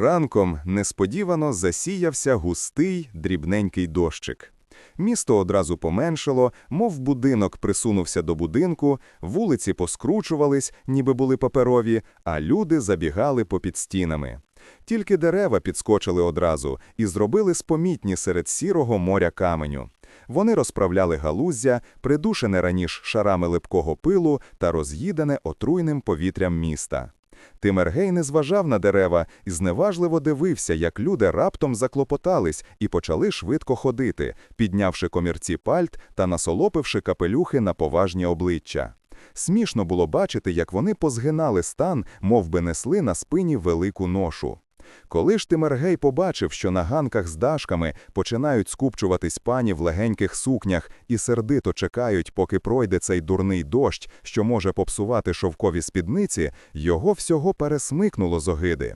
Ранком несподівано засіявся густий дрібненький дощик. Місто одразу поменшало, мов будинок присунувся до будинку, вулиці поскручувались, ніби були паперові, а люди забігали попід стінами. Тільки дерева підскочили одразу і зробили спомітні серед сірого моря каменю. Вони розправляли галуздя, придушене раніше шарами липкого пилу та роз'їдене отруйним повітрям міста. Тимергей не зважав на дерева і зневажливо дивився, як люди раптом заклопотались і почали швидко ходити, піднявши комірці пальт та насолопивши капелюхи на поважні обличчя. Смішно було бачити, як вони позгинали стан, мов би несли на спині велику ношу. Коли ж Тимергей побачив, що на ганках з дашками починають скупчуватись пані в легеньких сукнях і сердито чекають, поки пройде цей дурний дощ, що може попсувати шовкові спідниці, його всього пересмикнуло з огиди.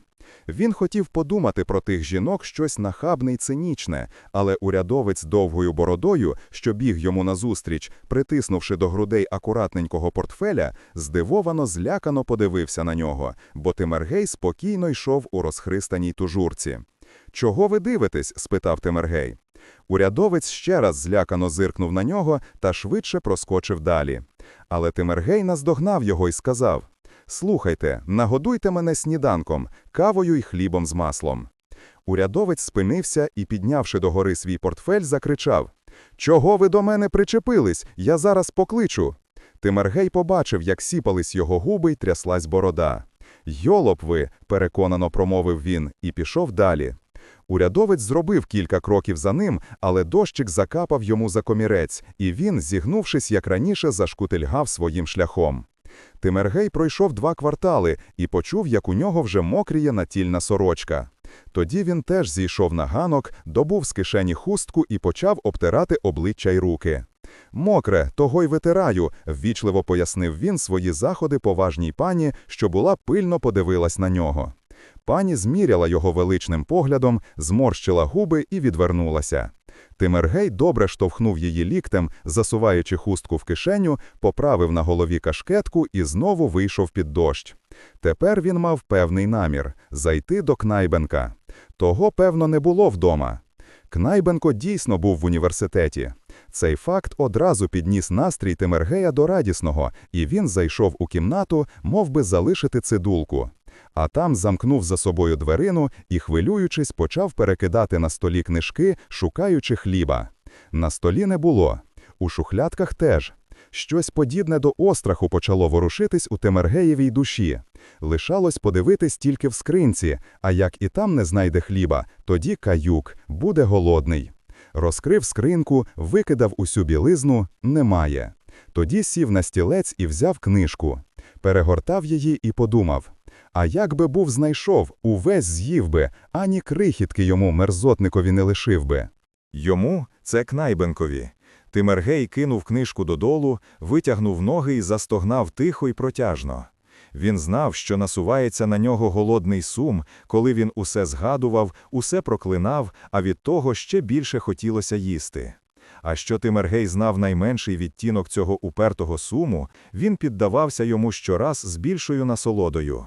Він хотів подумати про тих жінок щось нахабне й цинічне, але урядовець довгою бородою, що біг йому назустріч, притиснувши до грудей акуратненького портфеля, здивовано злякано подивився на нього, бо Тимергей спокійно йшов у розхристаній тужурці. Чого ви дивитесь? спитав Тимергей. Урядовець ще раз злякано зиркнув на нього та швидше проскочив далі. Але Тимергей наздогнав його і сказав Слухайте, нагодуйте мене сніданком, кавою й хлібом з маслом. Урядовець спинився і, піднявши догори свій портфель, закричав Чого ви до мене причепились? Я зараз покличу. Тимергей побачив, як сіпались його губи й тряслась борода. Йолоп ви, переконано промовив він, і пішов далі. Урядовець зробив кілька кроків за ним, але дощик закапав йому за комірець, і він, зігнувшись як раніше, зашкутильгав своїм шляхом. Тимергей пройшов два квартали і почув, як у нього вже мокріє натільна сорочка. Тоді він теж зійшов на ганок, добув з кишені хустку і почав обтирати обличчя й руки. Мокре, того й витираю, ввічливо пояснив він свої заходи поважній пані, що була пильно подивилась на нього. Пані зміряла його величним поглядом, зморщила губи і відвернулася. Тимергей добре штовхнув її ліктем, засуваючи хустку в кишеню, поправив на голові кашкетку і знову вийшов під дощ. Тепер він мав певний намір зайти до Кнайбенка. Того, певно, не було вдома. Кнайбенко дійсно був в університеті. Цей факт одразу підніс настрій Тимергея до радісного, і він зайшов у кімнату, мов би залишити цидулку а там замкнув за собою дверину і, хвилюючись, почав перекидати на столі книжки, шукаючи хліба. На столі не було, у шухлядках теж. Щось подібне до остраху почало ворушитись у Темергеєвій душі. Лишалось подивитись тільки в скринці, а як і там не знайде хліба, тоді каюк, буде голодний. Розкрив скринку, викидав усю білизну немає. Тоді сів на стілець і взяв книжку. Перегортав її і подумав а як би був знайшов, увесь з'їв би, ані крихітки йому мерзотникові не лишив би. Йому це Кнайбенкові. Тимергей кинув книжку додолу, витягнув ноги і застогнав тихо й протяжно. Він знав, що насувається на нього голодний сум, коли він усе згадував, усе проклинав, а від того ще більше хотілося їсти. А що Тимергей знав найменший відтінок цього упертого суму, він піддавався йому щораз з більшою насолодою.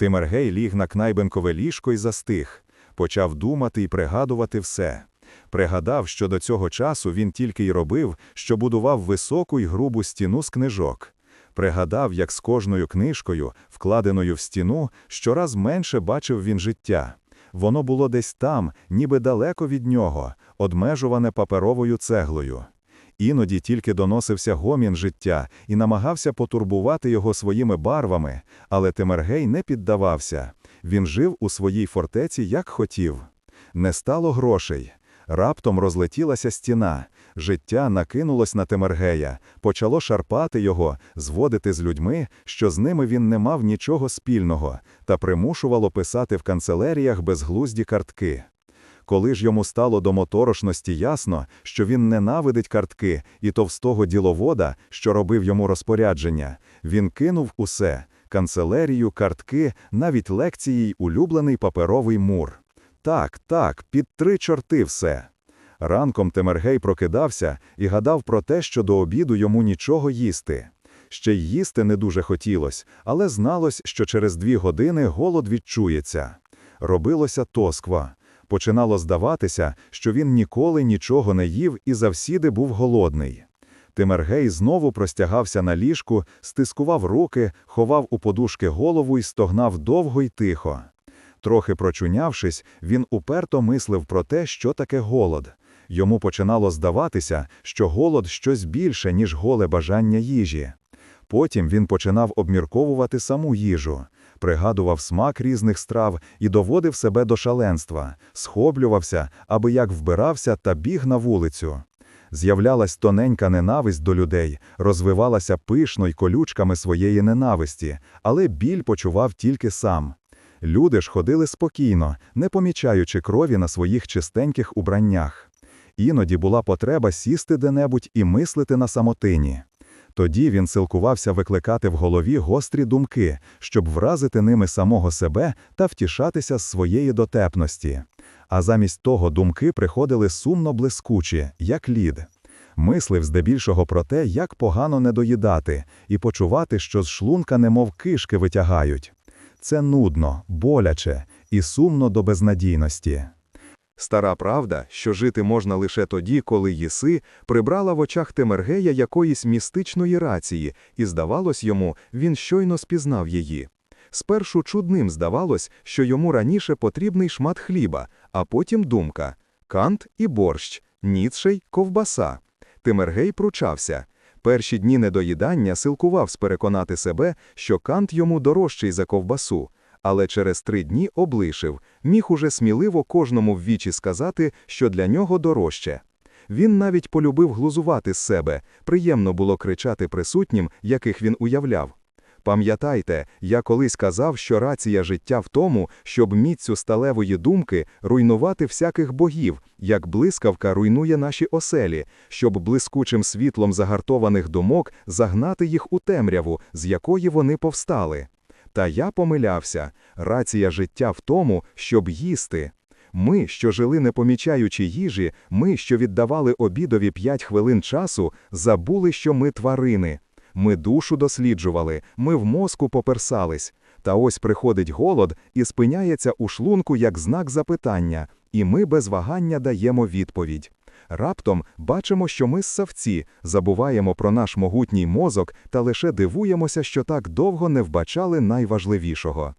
Тимергей ліг на кнайбенкове ліжко і застиг, почав думати і пригадувати все. Пригадав, що до цього часу він тільки й робив, що будував високу й грубу стіну з книжок. Пригадав, як з кожною книжкою, вкладеною в стіну, щораз менше бачив він життя. Воно було десь там, ніби далеко від нього, одмежуване паперовою цеглою. Іноді тільки доносився гомін життя і намагався потурбувати його своїми барвами, але Темергей не піддавався. Він жив у своїй фортеці, як хотів. Не стало грошей. Раптом розлетілася стіна. Життя накинулось на Темергея, почало шарпати його, зводити з людьми, що з ними він не мав нічого спільного, та примушувало писати в канцелеріях безглузді картки. Коли ж йому стало до моторошності ясно, що він ненавидить картки і товстого діловода, що робив йому розпорядження, він кинув усе канцелерію, картки, навіть лекції й улюблений паперовий мур. Так, так, під три чорти все. Ранком Темергей прокидався і гадав про те, що до обіду йому нічого їсти. Ще й їсти не дуже хотілося, але зналось, що через дві години голод відчується. Робилося тосква. Починало здаватися, що він ніколи нічого не їв і завсіди був голодний. Тимергей знову простягався на ліжку, стискував руки, ховав у подушки голову і стогнав довго й тихо. Трохи прочунявшись, він уперто мислив про те, що таке голод. Йому починало здаватися, що голод щось більше, ніж голе бажання їжі. Потім він починав обмірковувати саму їжу, пригадував смак різних страв і доводив себе до шаленства, схоблювався, аби як вбирався та біг на вулицю. З'являлась тоненька ненависть до людей, розвивалася пишно й колючками своєї ненависті, але біль почував тільки сам. Люди ж ходили спокійно, не помічаючи крові на своїх чистеньких убраннях. Іноді була потреба сісти де-небудь і мислити на самотині. Тоді він силкувався викликати в голові гострі думки, щоб вразити ними самого себе та втішатися з своєї дотепності. А замість того думки приходили сумно блискучі, як лід. Мислив здебільшого про те, як погано не доїдати, і почувати, що з шлунка немов кишки витягають. Це нудно, боляче і сумно до безнадійності. Стара правда, що жити можна лише тоді, коли їси, прибрала в очах Темергея якоїсь містичної рації, і, здавалось йому, він щойно спізнав її. Спершу чудним здавалось, що йому раніше потрібний шмат хліба, а потім думка – кант і борщ, ніцшей – ковбаса. Темергей пручався. Перші дні недоїдання силкував спереконати себе, що кант йому дорожчий за ковбасу, але через три дні облишив, міг уже сміливо кожному в вічі сказати, що для нього дорожче. Він навіть полюбив глузувати з себе, приємно було кричати присутнім, яких він уявляв. Пам'ятайте, я колись казав, що рація життя в тому, щоб міцю сталевої думки руйнувати всяких богів, як блискавка руйнує наші оселі, щоб блискучим світлом загартованих думок загнати їх у темряву, з якої вони повстали. Та я помилявся, рація життя в тому, щоб їсти. Ми, що жили не помічаючи їжі, ми, що віддавали обідові п'ять хвилин часу, забули, що ми тварини. Ми душу досліджували, ми в мозку поперсались. Та ось приходить голод і спиняється у шлунку як знак запитання, і ми без вагання даємо відповідь. Раптом бачимо, що ми ссавці, забуваємо про наш могутній мозок та лише дивуємося, що так довго не вбачали найважливішого.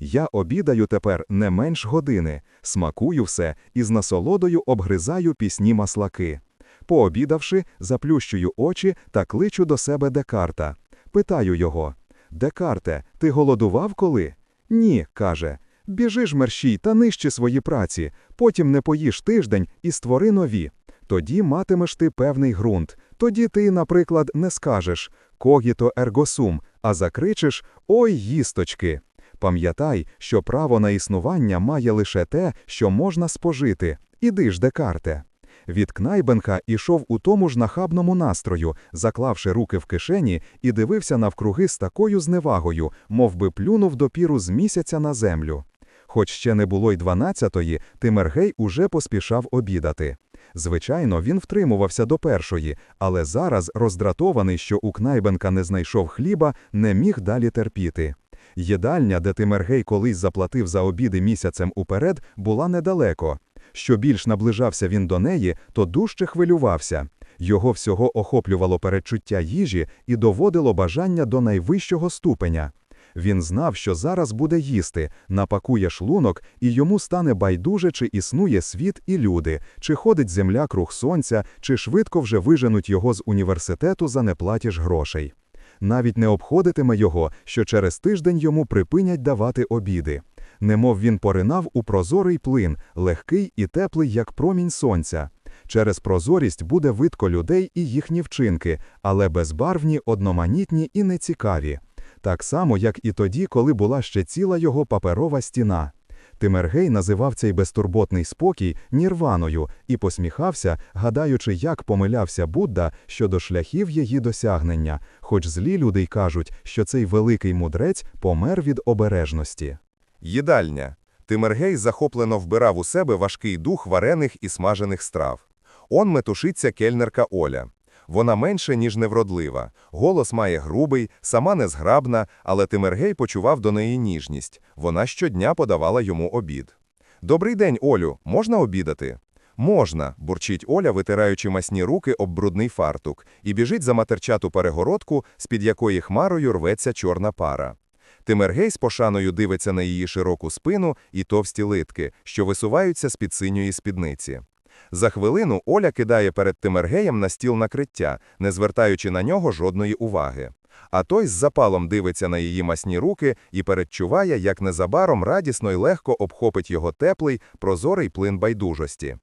Я обідаю тепер не менш години, смакую все і з насолодою обгризаю пісні маслаки. Пообідавши, заплющую очі та кличу до себе Декарта. Питаю його: Декарте, ти голодував коли? Ні, каже. Біжи ж мерщій та нищи свої праці, потім не поїш тиждень і створи нові. Тоді матимеш ти певний ґрунт. Тоді ти, наприклад, не скажеш когіто ергосум, а закричиш Ой, їсточки. Пам'ятай, що право на існування має лише те, що можна спожити. Іди ж, Декарте. Від Кнайбенка ішов у тому ж нахабному настрою, заклавши руки в кишені, і дивився навкруги з такою зневагою, мов би плюнув допіру з місяця на землю. Хоч ще не було й дванадцятої, Тимергей уже поспішав обідати. Звичайно, він втримувався до першої, але зараз, роздратований, що у Кнайбенка не знайшов хліба, не міг далі терпіти. Їдальня, де Тимергей колись заплатив за обіди місяцем уперед, була недалеко. Що більш наближався він до неї, то дужче хвилювався. Його всього охоплювало передчуття їжі і доводило бажання до найвищого ступеня. Він знав, що зараз буде їсти, напакує шлунок, і йому стане байдуже, чи існує світ і люди, чи ходить земля круг сонця, чи швидко вже виженуть його з університету за неплатіж грошей. Навіть не обходитиме його, що через тиждень йому припинять давати обіди. Немов він поринав у прозорий плин, легкий і теплий, як промінь сонця. Через прозорість буде видко людей і їхні вчинки, але безбарвні, одноманітні і нецікаві. Так само, як і тоді, коли була ще ціла його паперова стіна. Тимергей називав цей безтурботний спокій нірваною і посміхався, гадаючи, як помилявся Будда щодо шляхів її досягнення, хоч злі люди й кажуть, що цей великий мудрець помер від обережності. Їдальня. Тимергей захоплено вбирав у себе важкий дух варених і смажених страв. Он метушиться кельнерка Оля. Вона менше, ніж невродлива. Голос має грубий, сама незграбна, але Тимергей почував до неї ніжність. Вона щодня подавала йому обід. «Добрий день, Олю, можна обідати?» «Можна», – бурчить Оля, витираючи масні руки об брудний фартук, і біжить за матерчату перегородку, з-під якої хмарою рветься чорна пара. Тимергей з пошаною дивиться на її широку спину і товсті литки, що висуваються з-під синьої спідниці. За хвилину Оля кидає перед Тимергеєм на стіл накриття, не звертаючи на нього жодної уваги. А той з запалом дивиться на її масні руки і передчуває, як незабаром радісно й легко обхопить його теплий, прозорий плин байдужості.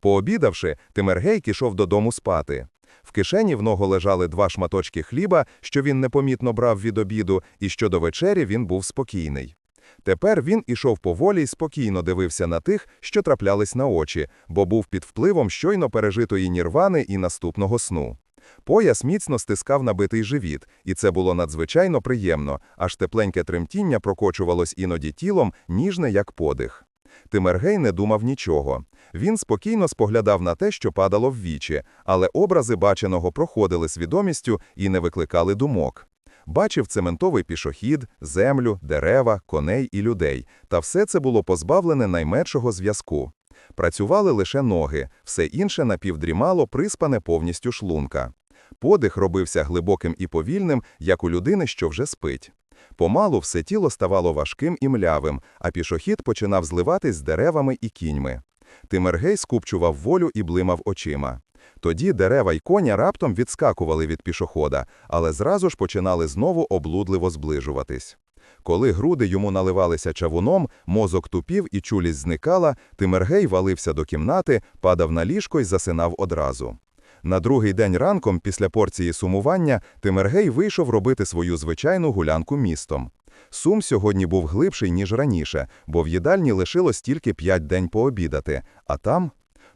Пообідавши, Тимергей кішов додому спати. В кишені в нього лежали два шматочки хліба, що він непомітно брав від обіду, і що до вечері він був спокійний. Тепер він ішов поволі й спокійно дивився на тих, що траплялись на очі, бо був під впливом щойно пережитої нірвани і наступного сну. Пояс міцно стискав набитий живіт, і це було надзвичайно приємно, аж тепленьке тремтіння прокочувалось іноді тілом, ніжне як подих. Тимергей не думав нічого. Він спокійно споглядав на те, що падало в вічі, але образи баченого проходили свідомістю і не викликали думок. Бачив цементовий пішохід, землю, дерева, коней і людей, та все це було позбавлене найменшого зв'язку. Працювали лише ноги, все інше напівдрімало, приспане повністю шлунка. Подих робився глибоким і повільним, як у людини, що вже спить. Помалу все тіло ставало важким і млявим, а пішохід починав зливатись з деревами і кіньми. Тимергей скупчував волю і блимав очима. Тоді дерева й коня раптом відскакували від пішохода, але зразу ж починали знову облудливо зближуватись. Коли груди йому наливалися чавуном, мозок тупів і чулість зникала, Тимергей валився до кімнати, падав на ліжко й засинав одразу. На другий день ранком, після порції сумування, Тимергей вийшов робити свою звичайну гулянку містом. Сум сьогодні був глибший, ніж раніше, бо в їдальні лишилось тільки п'ять день пообідати, а там...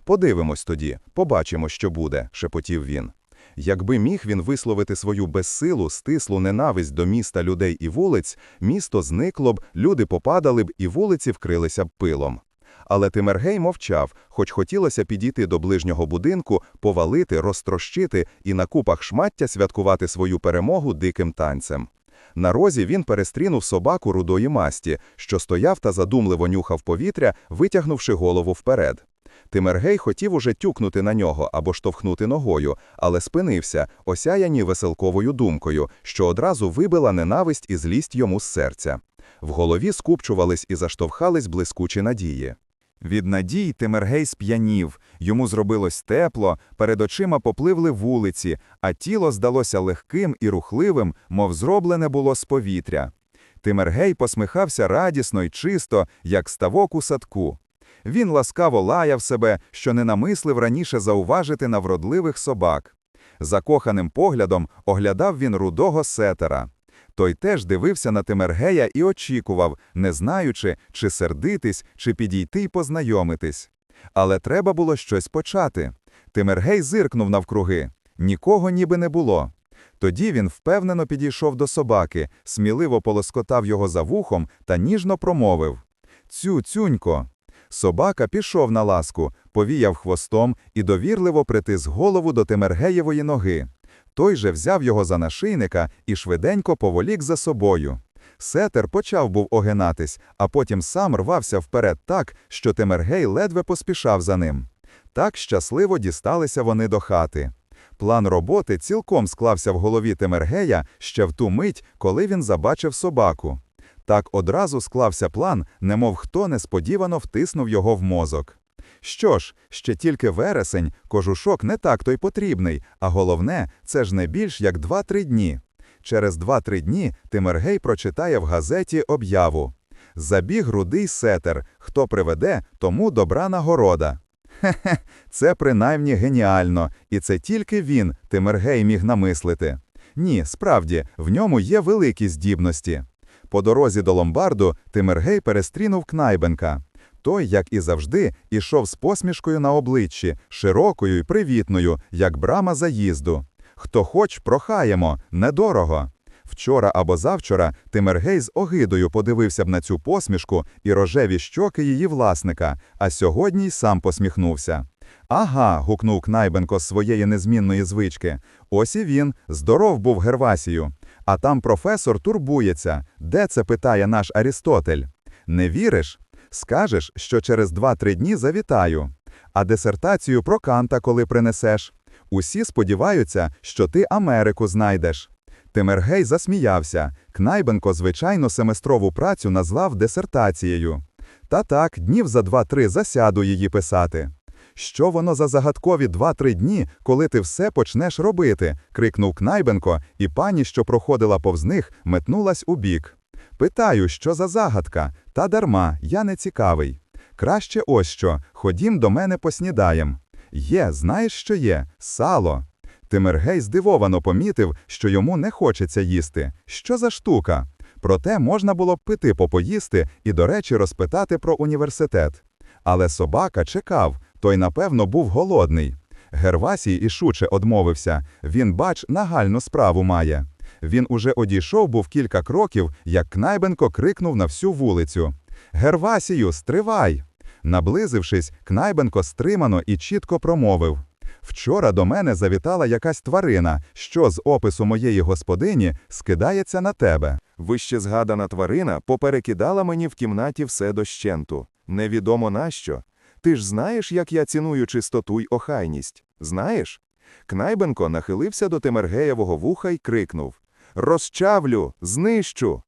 Подивимось тоді, побачимо, що буде, шепотів він. Якби міг він висловити свою безсилу, стислу ненависть до міста людей і вулиць, місто зникло б, люди попадали б і вулиці вкрилися б пилом. Але Тимергей мовчав, хоч хотілося підійти до ближнього будинку, повалити, розтрощити і на купах шмаття святкувати свою перемогу диким танцем. На розі він перестрінув собаку рудої масті, що стояв та задумливо нюхав повітря, витягнувши голову вперед. Тимергей хотів уже тюкнути на нього або штовхнути ногою, але спинився, осяяні веселковою думкою, що одразу вибила ненависть і злість йому з серця. В голові скупчувались і заштовхались блискучі надії. Від надій Тимергей сп'янів, йому зробилось тепло, перед очима попливли вулиці, а тіло здалося легким і рухливим, мов зроблене було з повітря. Тимергей посміхався радісно й чисто, як ставок у садку. Він ласкаво лаяв себе, що не намислив раніше зауважити на вродливих собак. Закоханим поглядом оглядав він рудого сетера. Той теж дивився на Тимергея і очікував, не знаючи, чи сердитись, чи підійти й познайомитись. Але треба було щось почати. Тимергей зиркнув навкруги. Нікого ніби не було. Тоді він впевнено підійшов до собаки, сміливо полоскотав його за вухом та ніжно промовив Цю, цюнько. Собака пішов на ласку, повіяв хвостом і довірливо притис голову до Тимергеєвої ноги. Той же взяв його за нашийника і швиденько поволік за собою. Сетер почав був огинатись, а потім сам рвався вперед так, що Темергей ледве поспішав за ним. Так щасливо дісталися вони до хати. План роботи цілком склався в голові Темергея ще в ту мить, коли він забачив собаку. Так одразу склався план, немов хто несподівано втиснув його в мозок. Що ж, ще тільки вересень, кожушок не так то й потрібний, а головне, це ж не більш як 2-3 дні. Через 2-3 дні Тимергей прочитає в газеті об'яву. Забіг рудий сетер, хто приведе, тому добра нагорода. Хе-хе, це принаймні геніально, і це тільки він, Тимергей, міг намислити. Ні, справді, в ньому є великі здібності. По дорозі до ломбарду Тимергей перестрінув Кнайбенка. Той, як і завжди, ішов з посмішкою на обличчі, широкою й привітною, як брама заїзду. Хто хоч, прохаємо, недорого. Вчора або завчора Тимергей з огидою подивився б на цю посмішку і рожеві щоки її власника, а сьогодні й сам посміхнувся. Ага, гукнув Кнайбенко з своєї незмінної звички. Ось і він, здоров був Гервасію. А там професор турбується. Де це питає наш Арістотель? Не віриш? Скажеш, що через 2-3 дні завітаю. А дисертацію про Канта коли принесеш? Усі сподіваються, що ти Америку знайдеш. Тимергей засміявся. Кнайбенко, звичайно, семестрову працю назвав дисертацією. Та так, днів за два-три засяду її писати. Що воно за загадкові два-три дні, коли ти все почнеш робити? крикнув Кнайбенко, і пані, що проходила повз них, метнулась у бік. Питаю, що за загадка? Та дарма, я не цікавий. Краще ось що, ходім до мене поснідаєм. Є, знаєш, що є? Сало. Тимиргей здивовано помітив, що йому не хочеться їсти. Що за штука? Проте можна було б пити попоїсти і, до речі, розпитати про університет. Але собака чекав, той, напевно, був голодний. Гервасій ішуче одмовився. Він, бач, нагальну справу має. Він уже одійшов був кілька кроків, як Кнайбенко крикнув на всю вулицю. Гервасію, стривай! Наблизившись, Кнайбенко стримано і чітко промовив. Вчора до мене завітала якась тварина, що з опису моєї господині скидається на тебе. Вище згадана тварина поперекидала мені в кімнаті все дощенту. Невідомо нащо. Ти ж знаєш, як я ціную чистоту й охайність? Знаєш? Кнайбенко нахилився до Темергеєвого вуха й крикнув Розчавлю, знищу.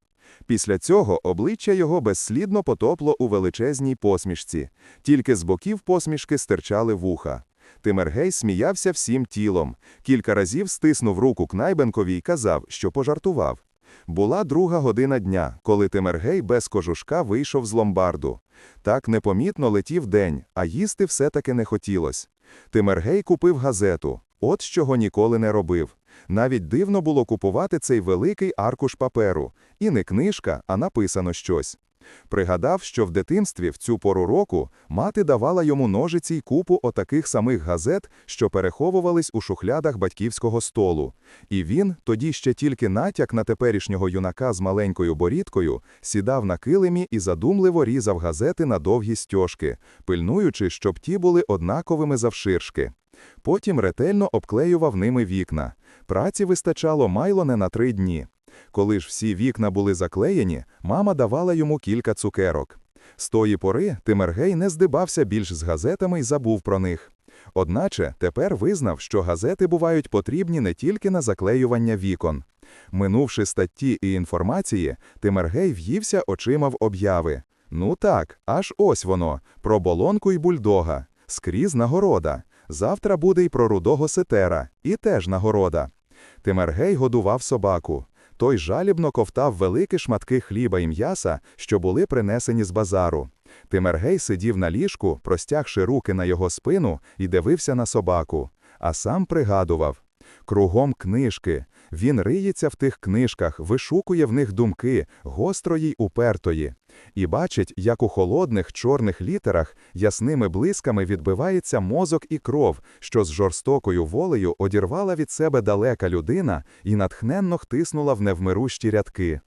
Після цього обличчя його безслідно потопло у величезній посмішці, тільки з боків посмішки стирчали вуха. Тимергей сміявся всім тілом, кілька разів стиснув руку Кнайбенкові й казав, що пожартував. Була друга година дня, коли Тимергей без кожушка вийшов з ломбарду. Так непомітно летів день, а їсти все-таки не хотілося. Тимергей купив газету, от чого ніколи не робив. Навіть дивно було купувати цей великий аркуш паперу. І не книжка, а написано щось. Пригадав, що в дитинстві в цю пору року мати давала йому ножиці й купу отаких самих газет, що переховувались у шухлядах батьківського столу. І він, тоді ще тільки натяк на теперішнього юнака з маленькою борідкою, сідав на килимі і задумливо різав газети на довгі стьожки, пильнуючи, щоб ті були однаковими завширшки. Потім ретельно обклеював ними вікна. Праці вистачало майло не на три дні. Коли ж всі вікна були заклеєні, мама давала йому кілька цукерок. З тої пори Тимергей не здибався більш з газетами й забув про них. Одначе тепер визнав, що газети бувають потрібні не тільки на заклеювання вікон. Минувши статті і інформації, Тимергей в'ївся очима в обяви. Ну так, аж ось воно, про болонку й бульдога. Скрізь нагорода. Завтра буде й про рудого сетера, і теж нагорода. Тимергей годував собаку. Той жалібно ковтав великі шматки хліба і м'яса, що були принесені з базару. Тимергей сидів на ліжку, простягши руки на його спину, і дивився на собаку, а сам пригадував. Кругом книжки. Він риється в тих книжках, вишукує в них думки, гострої й упертої, і бачить, як у холодних чорних літерах ясними блисками відбивається мозок і кров, що з жорстокою волею одірвала від себе далека людина і натхненно хтиснула в невмирущі рядки.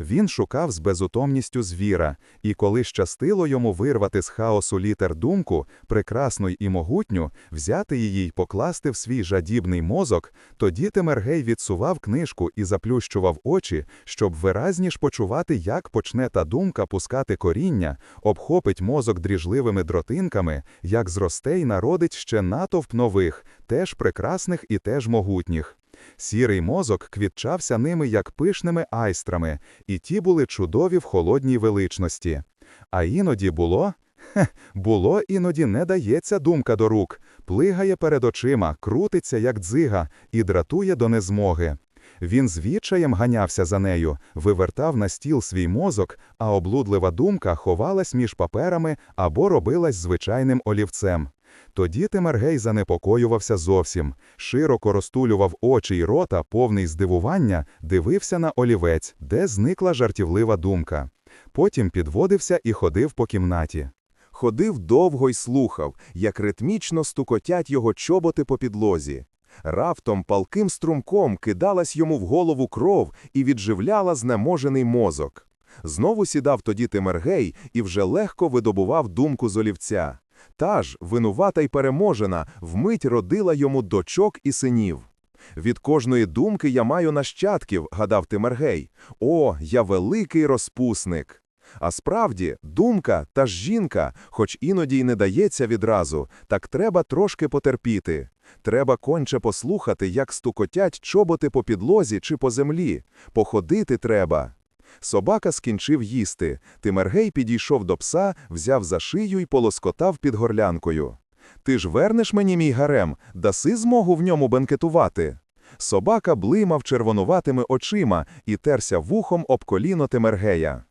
Він шукав з безутомністю звіра, і коли щастило йому вирвати з хаосу літер думку, прекрасну і могутню, взяти її й покласти в свій жадібний мозок, тоді Темергей відсував книжку і заплющував очі, щоб виразніш почувати, як почне та думка пускати коріння, обхопить мозок дріжливими дротинками, як зросте й народить ще натовп нових, теж прекрасних і теж могутніх. Сірий мозок квітчався ними як пишними айстрами, і ті були чудові в холодній величності. А іноді було. Хе, було іноді не дається думка до рук, плигає перед очима, крутиться, як дзига, і дратує до незмоги. Він з відчаєм ганявся за нею, вивертав на стіл свій мозок, а облудлива думка ховалась між паперами або робилась звичайним олівцем. Тоді Темергей занепокоювався зовсім, широко розтулював очі й рота, повний здивування, дивився на олівець, де зникла жартівлива думка. Потім підводився і ходив по кімнаті. Ходив довго й слухав, як ритмічно стукотять його чоботи по підлозі. Раптом палким струмком кидалась йому в голову кров і відживляла знеможений мозок. Знову сідав тоді Темергей і вже легко видобував думку з олівця. Та ж, винувата й переможена, вмить родила йому дочок і синів. Від кожної думки я маю нащадків, гадав Тимергей. О, я великий розпусник. А справді, думка та ж жінка, хоч іноді й не дається відразу, так треба трошки потерпіти. Треба конче послухати, як стукотять чоботи по підлозі чи по землі. Походити треба. Собака скінчив їсти. Тимергей підійшов до пса, взяв за шию й полоскотав під горлянкою. Ти ж вернеш мені мій гарем, даси змогу в ньому бенкетувати. Собака блимав червонуватими очима і терся вухом об коліно Тимергея.